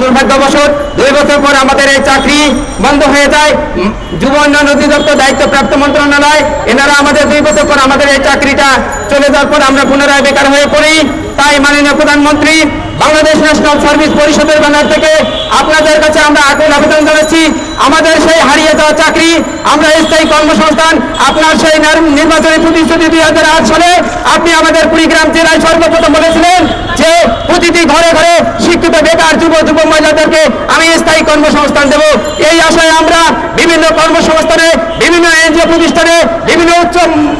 দুর্ভাগ্যবশত দুই বছর পর আমাদের এই চাকরি বন্ধ হয়ে যায়। যুব উন্নয়ন অধিদপ্তর দায়িত্বপ্রাপ্ত মন্ত্রণালয়, এনারা আমাদের দুই বছর পর আমাদের এই চাকরিটা চলে যাওয়ার পর আমরা পুনরায় বেকার হয়ে পড়ি। তাই মাননীয় প্রধানমন্ত্রী, বাংলাদেশ ন্যাশনাল সার্ভিস পরিষদের ব্যানার থেকে আপনাদের কাছে আমরা আকুল আবেদন জানাচ্ছি, আমাদের সেই হারিয়ে যাওয়া চাকরি, আমরা স্থায়ী কর্মসংস্থান, আপনার সেই নির- নির্বাচনী প্রতিশ্রুতি দুই হাজার আট সালে আপনি আমাদের কুড়িগ্রাম জেলায় সর্বপ্রথম বলেছিলেন যে প্রতিটি ঘরে ঘরে শিক্ষিত বেকার যুব যুব মহিলাদেরকে আমি স্থায়ী কর্মসংস্থান দেব। এই আশায় আমরা বিভিন্ন কর্মসংস্থানে, বিভিন্ন এনজিও প্রতিষ্ঠানে, বিভিন্ন উচ্চ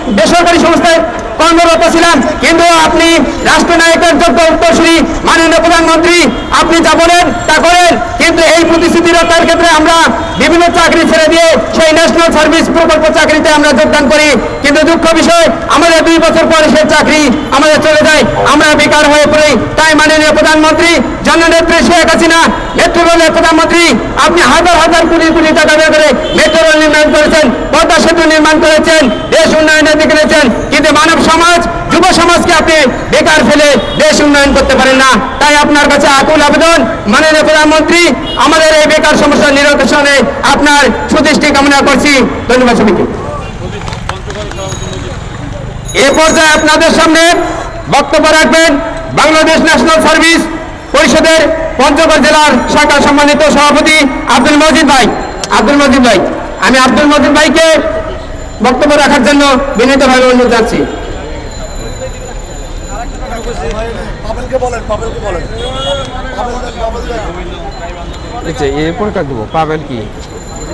বেসরকারি সংস্থায় কর্মরত ছিলাম। কিন্তু আপনি রাষ্ট্রনায়কের যোগ্য উত্তরসূরি মাননীয় প্রধানমন্ত্রী, আপনি যা বলেন তা করেন। কিন্তু এই প্রতিশ্রুতি রক্ষার ক্ষেত্রে আমরা বিভিন্ন চাকরি ছেড়ে দিয়ে সেই ন্যাশনাল সার্ভিস প্রকল্প চাকরিতে আমরা যোগদান করি। কিন্তু দুঃখ বিষয়, আমাদের দুই বছর পরে সেই চাকরি আমাদের চলে যায়। আমরা বেকার হয়ে পড়ি। তাই মাননীয় প্রধানমন্ত্রী জননেত্রী শেখ হাসিনা মেট্রো রেলের প্রধানমন্ত্রী, আপনি হাজার হাজার কোটি কোটি টাকা বের করে মেট্রো রেল নির্মাণ করেছেন, পদ্মা সেতু নির্মাণ করেছেন, দেশ উন্নয়নের দিকে নিয়েছেন কিন্তু মানব সমাজ, যুব সমাজকে আপনি বেকার ফেলে দেশ উন্নয়ন করতে পারেন না। তাই আপনার কাছে আকুল আবেদন, মাননীয় প্রধানমন্ত্রী, আমাদের এই বেকার সমস্যা নিরসনে আপনার সুদৃষ্টি কামনা করছি। ধন্যবাদ সবাইকে। এ পর্যায়ে আপনাদের সামনে বক্তব্য রাখবেন বাংলাদেশ ন্যাশনাল সার্ভিস পরিষদের পঞ্চগড় জেলার শাখা সম্মানিত সভাপতি আব্দুল মজিদ ভাই। আব্দুল মজিদ ভাই আমি আব্দুল মজিদ ভাইকে বক্তব্য রাখার জন্য বিনীতভাবে অনুরোধ জানাচ্ছি। পাবেল দেন আচ্ছা পাবেন কি?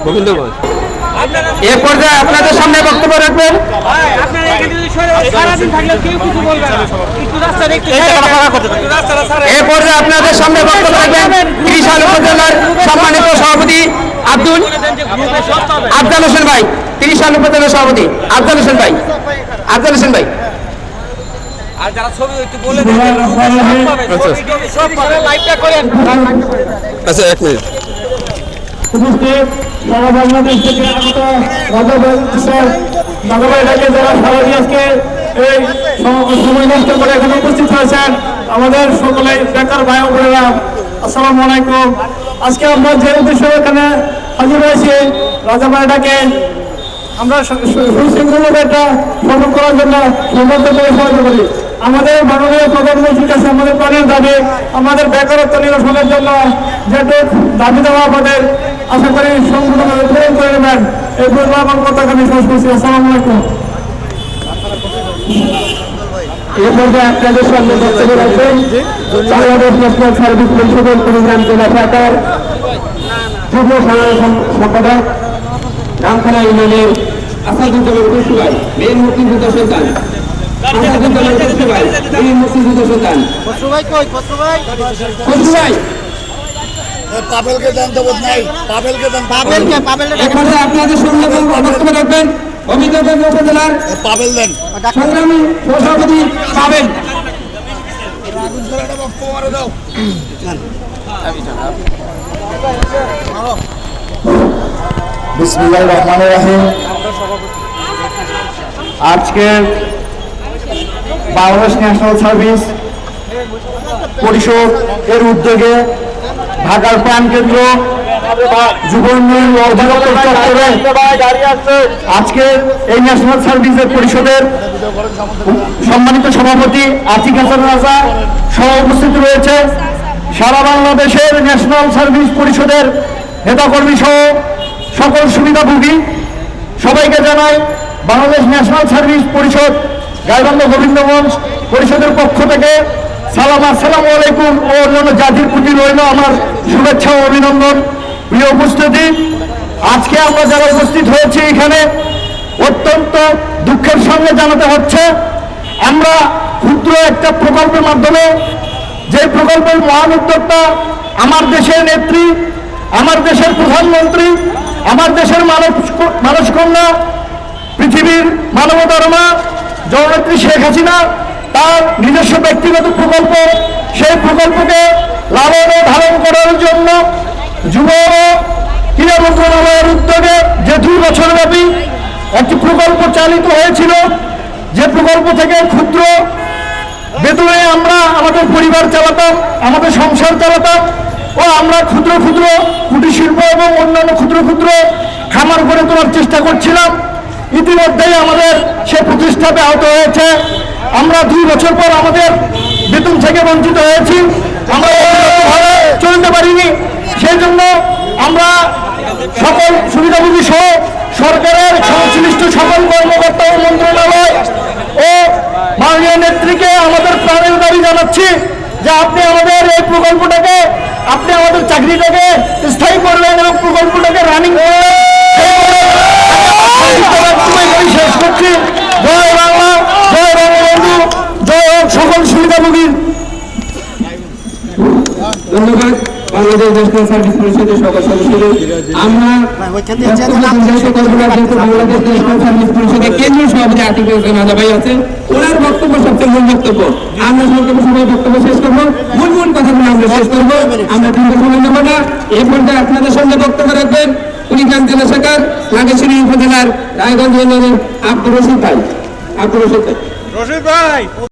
গোবিন্দগঞ্জ। এ পর্যায়ে আপনাদের সামনে বক্তব্য রাখবেন। আপনারা এখানে যদি সারাদিন থাকলেও কেউ কিছু বলবে না। সারা- এ পর্যায়ে আপনাদের সামনে বক্তব্য রাখবেন ত্রিশাল উপজেলার সম্মানিত সভাপতি আব্দুল। আফজাল হোসেন ভাই। ত্রিশাল উপজেলার সভাপতি আফজাল হোসেন ভাই। আফজাল হোসেন ভাই। আর যারা ছবি একটু বলে করেন। আচ্ছা এক মিনিট। উপস্থিত সারা বাংলাদেশ থেকে আগত রাজাভাই স্যার দাদাভাইটাকে যারা সারাদিন আজকে এই সম- সময় নষ্ট করে এখানে উপস্থিত হয়েছেন আমাদের সকলে বেকার ভাই বোনেরা। আসসালামু আলাইকুম। আজকে আমরা যে উদ্দেশ্যে এখানে হাজির হয়েছি রাজাভাইটাকে আমরা সুশৃঙ্খলভাবে এটা সফল করার জন্য সমর্থ করে সহায়তা করি। আমাদের মাননীয় প্রধানমন্ত্রীর কাছে আমাদের প্রাণের দাবি, আমাদের বেকারত্ব নিরসনের জন্য যেটুক দাবি দেওয়া আমাদের, আশা করি সংগঠনভাবে পূরণ করে নেবেন। এই বলব আমার কথা আমি শেষ আসসালামু আলাইকুম। পর্যায়ে আপনাদের সামনে বক্তব্য রাখবেন বাংলাদেশ ন্যাশনাল সার্ভিস পরিষদের কুড়িগ্রাম জেলা শাখার সাধারণ সম্পাদক রামখানা ইউনিয়নের আসাদুজ্জামান কুসু ভাই মেন মুক্তিযুদ্ধ সন্তান আসাদুজ্জামান মেন মুক্তিযুদ্ধ সন্তান পাবেলকে দেন দেবো নাই পাবেলকে দেন। পাবেলকে এখন আপনাদের সামনে বক্তব্য রাখবেন অমিতাভগঞ্জ উপজেলার সংগ্রামী সভাপতি পাবেন বিসমিল্লাহির রহমানির রহিম। আজকে বাংলাদেশ ন্যাশনাল সার্ভিস পরিষদ এর উদ্যোগে ঢাকার প্রাণকেন্দ্র আজকে এই ন্যাশনাল সার্ভিসের পরিষদের সম্মানিত সভাপতি আতিক হাসান রাজা সহ উপস্থিত রয়েছে। সারা বাংলাদেশের ন্যাশনাল সার্ভিস পরিষদের নেতাকর্মী সহ সকল সুবিধাভোগী। সবাইকে জানাই বাংলাদেশ ন্যাশনাল সার্ভিস পরিষদ, গাইবান্ধা গোবিন্দগঞ্জ পরিষদের পক্ষ থেকে সালাম। আসসালামু আলাইকুম। ও অন্যান্য জাতির প্রতি রইল আমার শুভেচ্ছা ও অভিনন্দন। প্রিয় উপস্থিতি, আজকে আমরা যারা উপস্থিত হয়েছি এখানে, অত্যন্ত দুঃখের সঙ্গে জানাতে হচ্ছে, আমরা ক্ষুদ্র একটা প্রকল্পের মাধ্যমে, যে প্রকল্পের মহান উদ্যোক্তা, আমার দেশের নেত্রী, আমার দেশের প্রধানমন্ত্রী, আমার দেশের মানব মানস কন্যা, পৃথিবীর মানবধর্মা জননেত্রী শেখ হাসিনা, তার নিজস্ব ব্যক্তিগত প্রকল্প, সেই প্রকল্পকে লালন ধারণ করার জন্য যুব ক্রীড়া মন্ত্রণালয়ের উদ্যোগে যে দুই বছর ব্যাপী একটি প্রকল্প চালিত হয়েছিল, যে প্রকল্প থেকে ক্ষুদ্র বেতনে আমরা আমাদের পরিবার চালাতাম, আমাদের সংসার চালাতাম ও আমরা ক্ষুদ্র ক্ষুদ্র কুটির শিল্প এবং অন্যান্য ক্ষুদ্র ক্ষুদ্র খামার করে তোলার চেষ্টা করছিলাম। ইতিমধ্যেই আমাদের সে প্রতিষ্ঠা ব্যাহত হয়েছে। আমরা দুই বছর পর আমাদের বেতন থেকে বঞ্চিত হয়েছি আমরা ভাবে চলতে পারিনি সেই জন্য আমরা সকল সুবিধাভোগী সহ সরকারের সংশ্লিষ্ট সকল কর্মকর্তা ও মন্ত্রণালয় ও মাননীয় নেত্রীকে আমাদের প্রাণের দাবি জানাচ্ছি যে আপনি আমাদের এই প্রকল্পটাকে, আপনি আমাদের চাকরিটাকে স্থায়ী করবেন এবং প্রকল্পটাকে রানিং শেষ করছি। জয় বাংলা, জয় বঙ্গবন্ধু জয় সকল সুবিধাভোগীর ধন্যবাদ। বাংলাদেশ ন্যাশনাল সার্ভিস পরিষদের সকল সদস্যদের আমরা বক্তব্য নির্ধারিত করব না, যেহেতু বাংলাদেশ ন্যাশনাল সার্ভিস পরিষদের কেন্দ্রীয় সভাপতি আতিক হোসেন ভাই আছেন। ওনার বক্তব্য সবচেয়ে মূল বক্তব্য। আমরা সংক্ষেপে সবাই বক্তব্য শেষ করব। মূল মূল কথাগুলো আমরা শেষ করব। আমরা কিন্তু সময় নেব না। এই পর্যায়ে আপনাদের সঙ্গে বক্তব্য রাখবেন কুড়িগ্রাম জেলা শাখার নাগেশ্বরী উপজেলার রায়গঞ্জ ইউনিয়নের আব্দুর রশিদ ভাই। আব্দুর রশিদ ভাই। রশিদ ভাই!